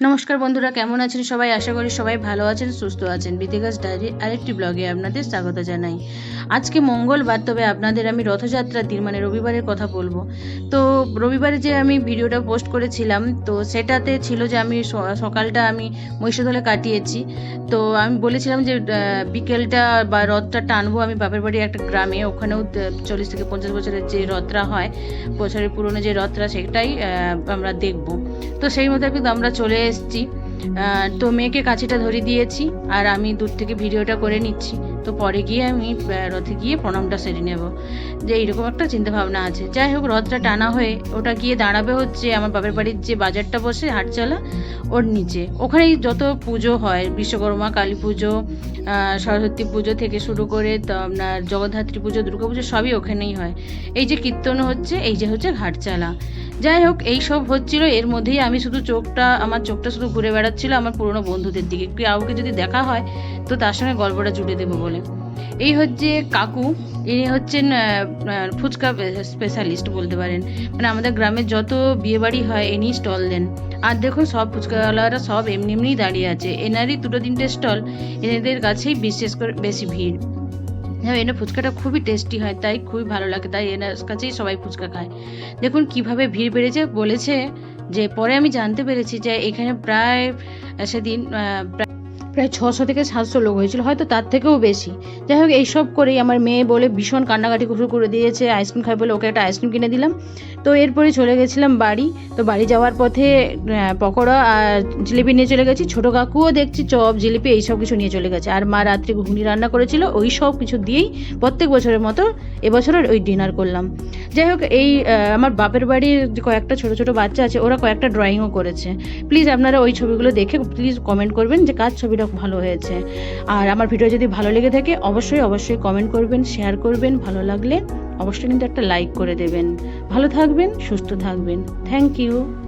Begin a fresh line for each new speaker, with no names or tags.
নমস্কার বন্ধুরা, কেমন আছেন সবাই? আশা করি সবাই ভালো আছেন, সুস্থ আছেন। বিতিকাস ডায়েরি আরেকটি ব্লগে আপনাদের স্বাগত জানাই। আজকে মঙ্গলবার, তবে আপনাদের আমি রথযাত্রার দিন মানে রবিবারের কথা বলব। তো রবিবারে যে আমি ভিডিওটা পোস্ট করেছিলাম, তো সেটাতে ছিল যে আমি সকালটা আমি মহিষাদলে কাটিয়েছি। তো আমি বলেছিলাম যে বিকেলটা বা রথটা টানবো আমি বাপের বাড়ি একটা গ্রামে। ওখানেও চল্লিশ থেকে পঞ্চাশ বছরের যে রথটা হয়, বছরের পুরনো যে রথটা সেটাই আমরা দেখব। তো সেই মোতাবেক আমরা চলে এসেছি। তো মেয়েকে কাছেটা ধরে দিয়েছি আর আমি দূর থেকে ভিডিওটা করে নিচ্ছি। তো পরে গিয়ে আমি রথে গিয়ে প্রণামটা সেরে নেব। যে এইরকম একটা চিন্তা ভাবনা আছে। যাই হোক, রথটা টানা হয়ে ওটা গিয়ে দাঁড়াবে হচ্ছে আমার বাপের বাড়ির যে বাজারটা বসে, হাটচালা, ওর নিচে। ওখানেই যত পুজো হয়, বিশ্বকর্মা কালী পুজো সরস্বতী পুজো থেকে শুরু করে তো, আপনার জগদ্ধাত্রী পুজো, দুর্গা পুজো সবই ওখানেই হয়। এই যে কীর্তন হচ্ছে, এই যে হচ্ছে ঘাটচালা যাই হোক, এই সব হচ্ছিল, এর মধ্যেই আমি শুধু চোখটা, আমার চোখটা শুধু ঘুরে বেড়াচ্ছিল আমার পুরনো বন্ধুদের দিকে। কাউকে যদি দেখা হয়, তো তার সঙ্গে গল্পটা জুড়ে দেবো বলে। এই হচ্ছে কাকু, ইনি হচ্ছেন ফুচকা স্পেশালিস্ট বলতে পারেন। মানে আমাদের গ্রামে যত বিয়েবাড়ি হয়, ইনি স্টল দেন। আর দেখুন, সব ফুচকাওয়ালারা সব এমনি এমনিই দাঁড়িয়ে আছে। এনারই দুটো তিনটে স্টল, এনাদের কাছেই বিশেষ করে বেশি ভিড়। হ্যাঁ এনার ফুচকাটা খুবই টেস্টি হয়, তাই খুবই ভালো লাগে, তাই এনার কাছেই সবাই ফুচকা খায়। দেখুন, কীভাবে ভিড় বেড়েছে, বলেছে যে, পরে আমি জানতে পেরেছি যে, এখানে প্রায় সেদিন প্রায় ছশো থেকে সাতশো লোক হয়েছিল, হয়তো তার থেকেও বেশি। যাই হোক, এইসব করেই আমার মেয়ে বলে ভীষণ কান্নাকাটি শুরু করে দিয়েছে, আইসক্রিম খাই বলে ওকে একটা আইসক্রিম কিনে দিলাম। তো এরপরে চলে গেছিলাম বাড়ি। তো বাড়ি যাওয়ার পথে পকোড়া আর জিলিপি নিয়ে চলে গেছি। ছোটো কাকুও দেখছি, চপ, জিলিপি এইসব কিছু নিয়ে চলে গেছে। আর মা রাত্রে ঘুগনি রান্না করেছিল, ওই সব কিছু দিয়েই প্রত্যেক বছরের মতো এবছরের ওই ডিনার করলাম। যাই হোক, এই আমার বাপের বাড়ির কয়েকটা ছোট ছোট বাচ্চা আছে, ওরা কয়েকটা ড্রয়িংও করেছে। প্লিজ আপনারা ওই ছবিগুলো দেখে প্লিজ কমেন্ট করবেন যে কার ছবিটা ভালো হয়েছে। আর আমার ভিডিও যদি ভালো লেগে থাকে, অবশ্যই অবশ্যই কমেন্ট করবেন শেয়ার করবেন, ভালো লাগলে অবশ্যই কিন্তু একটা লাইক করে দেবেন। ভালো থাকবেন, সুস্থ থাকবেন। Thank you